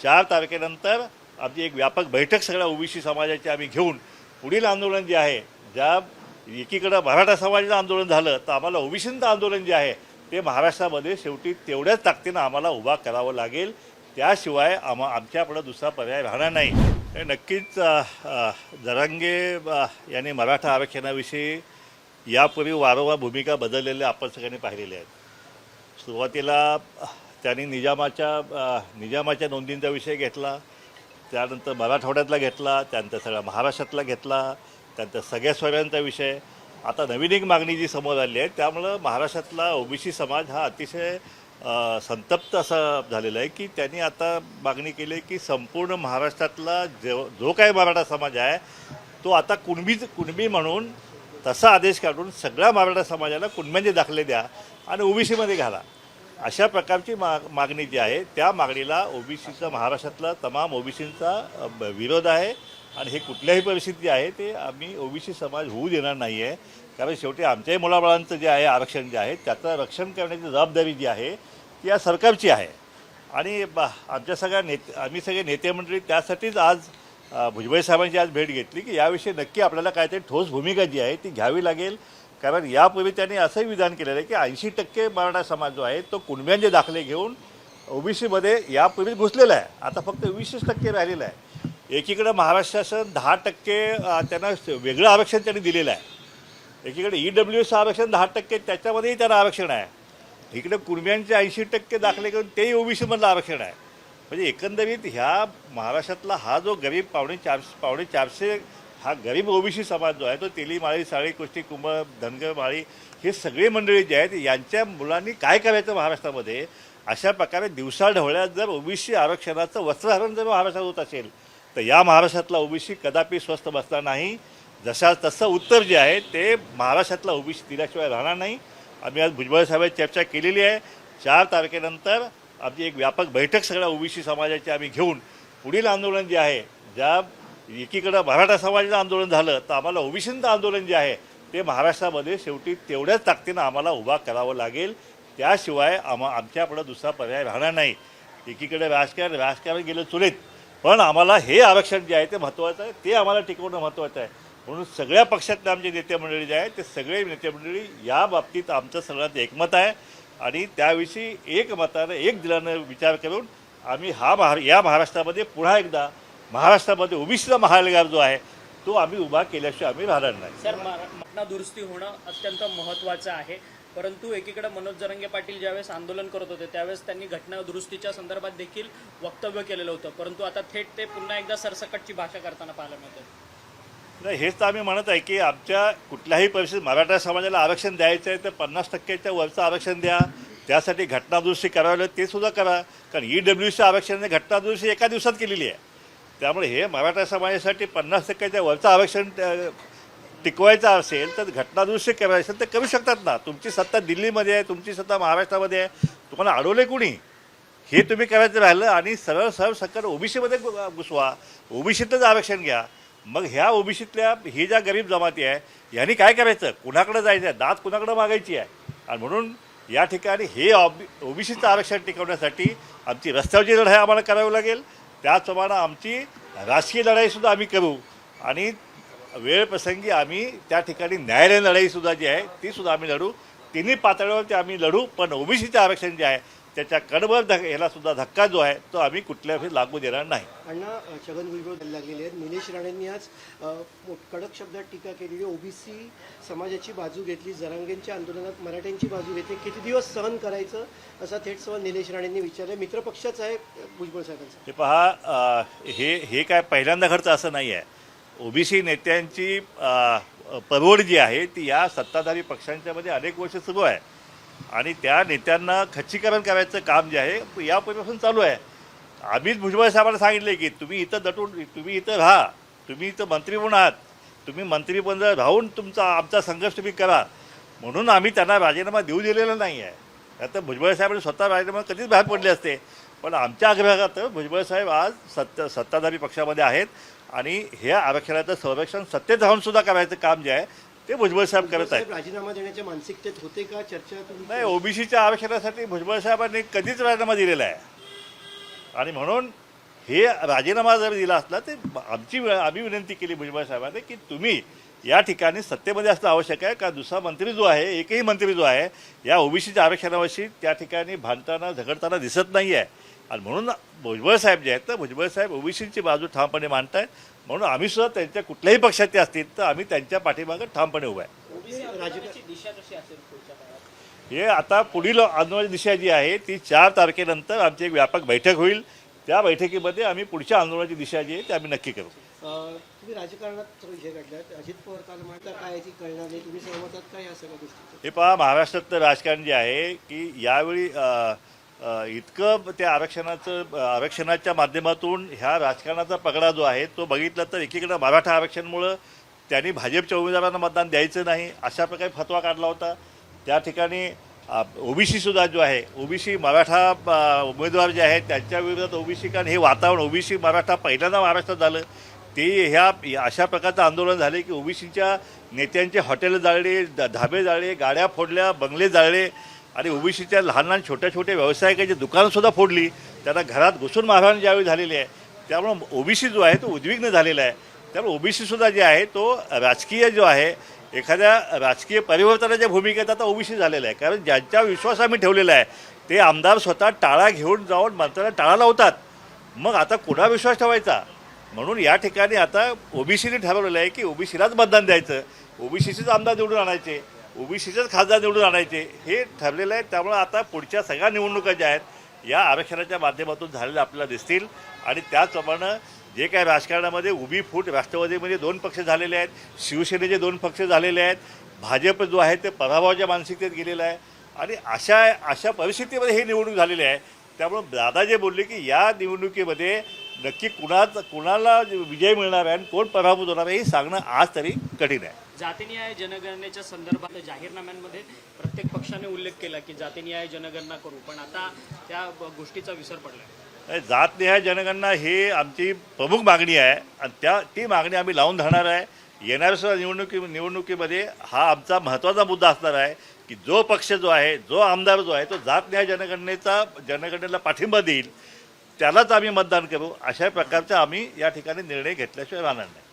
चार तारखेनंतर आमची एक व्यापक बैठक सगळ्या ओबीसी समाजाची आम्ही घेऊन पुढील आंदोलन जे आहे ज्या एकीकडं मराठा समाजाचं आंदोलन झालं तर आम्हाला ओबीसींचं आंदोलन जे आहे ते महाराष्ट्रामध्ये शेवटी तेवढ्याच ताकदीनं आम्हाला उभा करावं लागेल. त्याशिवाय आम्हा आमच्याकडं दुसरा पर्याय राहणार नाही. नक्कीच अ, जरांगे यांनी मराठा आरक्षणाविषयी यापूर्वी वारंवार भूमिका बदललेल्या आपण सगळ्यांनी पाहिलेल्या आहेत. सुरुवातीला त्यांनी निजामाच्या निजामाच्या नोंदींचा विषय घेतला त्यानंतर मराठवाड्यातला घेतला त्यानंतर सगळ्या महाराष्ट्रातला घेतला त्यानंतर सगळ्या स्वरांचा विषय. आता नवीन एक मागणी जी समोर आली आहे त्यामुळं महाराष्ट्रातला ओबीसी समाज हा अतिशय संतप्त असा झालेला आहे की त्यांनी आता मागणी केली आहे की संपूर्ण महाराष्ट्रातला जो जो काही मराठा समाज आहे तो आता कुणबी कुणबी म्हणून तसा आदेश काढून सगळ्या मराठा समाजाला कुणब्यांचे म्हणजे दाखले द्या आणि ओबीसीमध्ये घाला. अशा प्रकारची मा मागणी जी आहे त्या मागणीला ओबीसीचा महाराष्ट्रातला तमाम ओबीसींचा विरोध आहे. आणि हे कुठल्याही परिस्थिती आहे ते आम्ही ओबीसी समाज होऊ देणार नाही आहे कारण शेवटी आमच्याही मुलाबाळांचं जे आहे आरक्षण जे आहे त्याचं रक्षण करण्याची जबाबदारी जी आहे ती या सरकारची आहे. आणि आमच्या सगळ्या नेते आम्ही सगळे नेते मंडळी त्यासाठीच आज भुजबळ साहेबांची आज भेट घेतली की याविषयी नक्की आपल्याला काहीतरी ठोस भूमिका जी आहे ती घ्यावी लागेल. कारण यापूर्वी त्यांनी असंही विधान केलेलं आहे की ऐंशी टक्के मराठा समाज जो आहे तो कुणब्यांचे दाखले घेऊन ओबीसीमध्ये यापूर्वी घुसलेला आहे. आता फक्त वीसच टक्के राहिलेला आहे. एकीकडे महाराष्ट्र शासन दहा टक्के त्यांना वेगळं आरक्षण त्यांनी दिलेलं आहे. एकीकडे ई डब्ल्यू एस आरक्षण दहा टक्के त्याच्यामध्येही त्यांना आरक्षण आहे. इकडे कुणब्यांचे ऐंशी टक्के दाखले करून तेही ओबीसीमधलं आरक्षण आहे. म्हणजे एकंदरीत ह्या महाराष्ट्रातला हा जो गरीब पावणे चारशे पावणे चारशे हा गरीब ओबीसी समाज जो आहे तो तेली माळी साळी कुस्ती कुंभ धनगर माळी हे सगळे मंडळी जे आहेत यांच्या मुलांनी काय करायचं महाराष्ट्रामध्ये? अशा प्रकारे दिवसाढवळ्यात जर ओबीसी आरक्षणाचं वस्त्रहरण जर महाराष्ट्रात होत असेल तर या महाराष्ट्रातला ओबीसी कदापि स्वस्त बसणार नाही. जशा तसं उत्तर जे आहे ते महाराष्ट्रातला ओबीसी दिल्याशिवाय राहणार नाही. आम्ही आज भुजबळ साहेबांची चर्चा केलेली आहे. चार तारखेनंतर आमची एक व्यापक बैठक सगळ्या ओबीसी समाजाची आम्ही घेऊन पुढील आंदोलन जे आहे ज्या एकीकडं मराठा समाजाचं आंदोलन झालं तर आम्हाला ओबीसींचं आंदोलन जे आहे ते महाराष्ट्रामध्ये शेवटी तेवढ्याच ताकदीनं आम्हाला उभा करावं लागेल. त्याशिवाय आम्हा आमच्याकडं दुसरा पर्याय राहणार नाही. एकीकडे राजकारण राजकारण गेलं चुलीत. पण आम्हाला हे आरक्षण जे आहे ते महत्त्वाचं आहे ते आम्हाला टिकवणं महत्त्वाचं आहे. म्हणून सगळ्या पक्षातले आमचे नेते मंडळी जे आहेत ते सगळे नेते मंडळी या बाबतीत आमचं सगळ्यात एकमत आहे. आणि त्याविषयी एकमतानं एक दिलानं विचार करून आम्ही हा महा या महाराष्ट्रामध्ये पुन्हा एकदा महाराष्ट्रामध्ये ओबीसीचा महालगार जो आहे तो आम्ही उभा केल्याशिवाय आम्ही राहणार नाही. सर घटना दुरुस्ती होणं अत्यंत महत्त्वाचं आहे. परंतु एकीकडे मनोज जरंगे पाटील ज्यावेळेस आंदोलन करत होते त्यावेळेस त्यांनी घटना दुरुस्तीच्या संदर्भात देखील वक्तव्य केलेलं होतं. परंतु आता थेट ते पुन्हा एकदा सरसकटची भाषा करताना पाहायला मिळतं नाही हेच तर आम्ही म्हणत आहे की आमच्या कुठल्याही परिस्थितीत मराठा समाजाला आरक्षण द्यायचं आहे तर पन्नास टक्क्याच्या वरचं आरक्षण द्या. त्यासाठी घटनादुरुस्ती करावी लागेल ते सुद्धा करा. कारण ई डब्ल्यू सी आरक्षणाने घटनादुरुस्ती एका दिवसात केलेली आहे. त्यामुळे हे मराठा समाजासाठी पन्नास टक्क्याच्या वरचं आरक्षण अ, टिकवायचं असेल तर घटनादृश्य करायचं असेल तर करू शकतात ना. तुमची सत्ता दिल्लीमध्ये आहे तुमची सत्ता महाराष्ट्रामध्ये आहे. तुम्हाला अडवले कुणी? हे तुम्ही करायचं राहिलं आणि सरळ सरळ सकट ओबीसीमध्ये घुसवा. ओबीसीतच आरक्षण घ्या. मग ह्या ओबीसीतल्या ही ज्या गरीब जमाती आहे ह्यांनी काय करायचं? कुणाकडे जायचं आहे दात कुणाकडे मागायची आहे? आणि म्हणून या ठिकाणी हे ओबीसीचं आरक्षण टिकवण्यासाठी आमची रस्त्यावरची लढाई आम्हाला करावी लागेल. त्याचप्रमाणे आमची राजकीय लढाईसुद्धा आम्ही करू. आणि वेळप्रसंगी आम्ही त्या ठिकाणी न्यायालयीन लढाईसुद्धा जी आहे तीसुद्धा आम्ही लढू. तिन्ही पातळीवरती आम्ही लढू पण ओबीसीचं आरक्षण जे आहे त्याच्या कडवर धक याला सुद्धा धक्का जो आहे तो आम्ही कुठल्याही लागू देणार नाही. अण्णा छगन भुजबळ लागलेले आहेत. निलेश राणेंनी आज कडक शब्दात टीका केलेली ओबीसी समाजाची बाजू घेतली जरांगेंच्या आंदोलनात मराठ्यांची बाजू घेतली. किती दिवस सहन करायचं असा थेट सवाल निलेश राणेंनी विचारला. मित्रपक्षाच आहे भुजबळ साहेबांचा. हे पहा हे हे काय पहिल्यांदा घडतं असं नाही आहे. ओबीसी नेत्यांची परवड जी आहे ती या सत्ताधारी पक्षांच्यामध्ये अनेक वर्ष सुरू आहे. आणि त्या नेत्यांना खच्चीकरण करायचं काम जे आहे यापूर्वीपासून चालू आहे. आम्हीच भुजबळ साहेबांना सांगितले की तुम्ही इथं दटून तुम्ही इथं राहा तुम्ही इथं मंत्री पण आहात तुम्ही मंत्रीपद राहून तुमचा आमचा संघर्ष तुम्ही करा. म्हणून आम्ही त्यांना राजीनामा देऊ दिलेला नाही आहे. आता भुजबळ साहेबांनी स्वतः राजीनामा कधीच बाहेर पडले असते. पण आमच्या आग्रहात भुजबळ साहेब आज सत्ता सत्ताधारी पक्षामध्ये आहेत आणि हे आरक्षणाचं संरक्षण सत्तेत राहूनसुद्धा करायचं काम जे आहे ते भुजबळ साहेब करत आहेत. राजीनामा देण्याच्या मानसिकतेत होते का? चर्चा नाही ओबीसीच्या आरक्षणासाठी भुजबळ साहेबांनी कधीच राजीनामा दिलेला आहे. आणि म्हणून हे राजीनामा जर दिला असला तर आमची आम्ही विनंती केली भुजबळ साहेबांनी की तुम्ही या ठिकाणी सत्तेमध्ये असणं आवश्यक आहे का दुसरा मंत्री जो आहे एकही मंत्री जो आहे या ओबीसीच्या आरक्षणाविषयी त्या ठिकाणी भांडताना झगडताना दिसत नाही आहे आणि म्हणून भुजबळ साहेब जे आहेत तर भुजबळ साहेब ओबीसीची बाजू ठामपणे मांडतायत. म्हणून आम्ही सुद्धा त्यांच्या कुठल्याही पक्षाचे असतील तर आम्ही त्यांच्या पाठीमागे ठामपणे उभा आहे. हे आता पुढील आंदोलनाची दिशा जी आहे ती चार तारखेनंतर आमची एक व्यापक बैठक होईल. त्या बैठकीमध्ये आम्ही पुढच्या आंदोलनाची दिशा जी आहे ती आम्ही नक्की करू. तुम्ही राजकारणात विषय काढलात. अजित पवार काल म्हणतात काय आहे ती कळणार नाही. तुम्ही सहमतात काय या सगळ्या गोष्टी हे पहा महाराष्ट्रातलं राजकारण जे आहे की यावेळी इतकं त्या आरक्षणाचं आरक्षणाच्या माध्यमातून ह्या राजकारणाचा पगडा जो आहे तो बघितला तर एकीकडे मराठा आरक्षणमुळं त्यांनी भाजपच्या उमेदवारांना मतदान द्यायचं नाही अशा प्रकारे फतवा काढला होता. त्या ठिकाणी ओबीसीसुद्धा जो आहे ओबीसी मराठा उमेदवार जे आहेत त्यांच्या विरोधात ओबीसी कारण हे वातावरण ओबीसी मराठा पहिल्यांदा महाराष्ट्रात झालं. ते ह्या अशा प्रकारचं आंदोलन झाले की ओबीसीच्या नेत्यांचे हॉटेल जाळले धाबे जाळले गाड्या फोडल्या बंगले जाळले. आणि ओबीसीच्या लहान लहान छोट्या छोट्या व्यावसायिकाची दुकानंसुद्धा फोडली. त्यांना घरात घुसून मारहाण ज्यावेळी झालेली आहे त्यामुळं ओबीसी जो आहे तो उद्विग्न झालेला आहे. त्यामुळे ओबीसीसुद्धा जे आहे तो राजकीय जो आहे एखाद्या राजकीय परिवर्तनाच्या भूमिकेत आता ओबीसी झालेला आहे. कारण ज्यांच्या विश्वास आम्ही ठेवलेला आहे ते आमदार स्वतः टाळा घेऊन जाऊन मंत्र्याला टाळा लावतात. मग आता कुणा विश्वास ठेवायचा? म्हणून या ठिकाणी आता ओबीसीने ठरवलेलं आहे की ओबीसीलाच मतदान द्यायचं. ओबीसीचेच आमदार निवडून आणायचे. ओबीसीचेच खासदार निवडून आणायचे. हे ठरलेलं आहे. त्यामुळं आता पुढच्या सगळ्या निवडणुका ज्या आहेत या आरक्षणाच्या माध्यमातून झालेल्या आपल्याला दिसतील. आणि त्याचप्रमाणे जे काय राजकारणामध्ये उभी फूट राष्ट्रवादीमध्ये म्हणजे दोन पक्ष झालेले आहेत शिवसेनेचे दोन पक्ष झालेले आहेत भाजप जो आहे ते पराभवाच्या मानसिकतेत गेलेला आहे. आणि अशा अशा परिस्थितीमध्ये हे निवडणूक झालेली आहे. त्यामुळं दादा जे बोलले की या निवडणुकीमध्ये नक्की कुणाच कुणाला विजय मिळणार आहे आणि कोण पराभूत होणार आहे हे सांगणं आज तरी कठीण आहे. जातीनिहाय जनगणनेच्या संदर्भात जाहीरनाम्यांमध्ये प्रत्येक पक्षाने उल्लेख केला की जातीनिहाय जनगणना करू पण आता त्या गोष्टीचा विसर पडला नाही, जातनिहाय जनगणना ही आमची प्रमुख मागणी आहे आणि त्या ती मागणी आम्ही लावून धरणार आहे. येणाऱ्या निवडणुकी निवडणुकीमध्ये हा आमचा महत्त्वाचा मुद्दा असणार आहे की जो पक्ष जो आहे जो आमदार जो आहे तो जातनिहाय जनगणनेचा जनगणनेला पाठिंबा देईल. त्यालाच आम्ही मतदान करू. अशा प्रकारचा आम्ही या ठिकाणी निर्णय घेतल्याशिवाय राहणार नाही.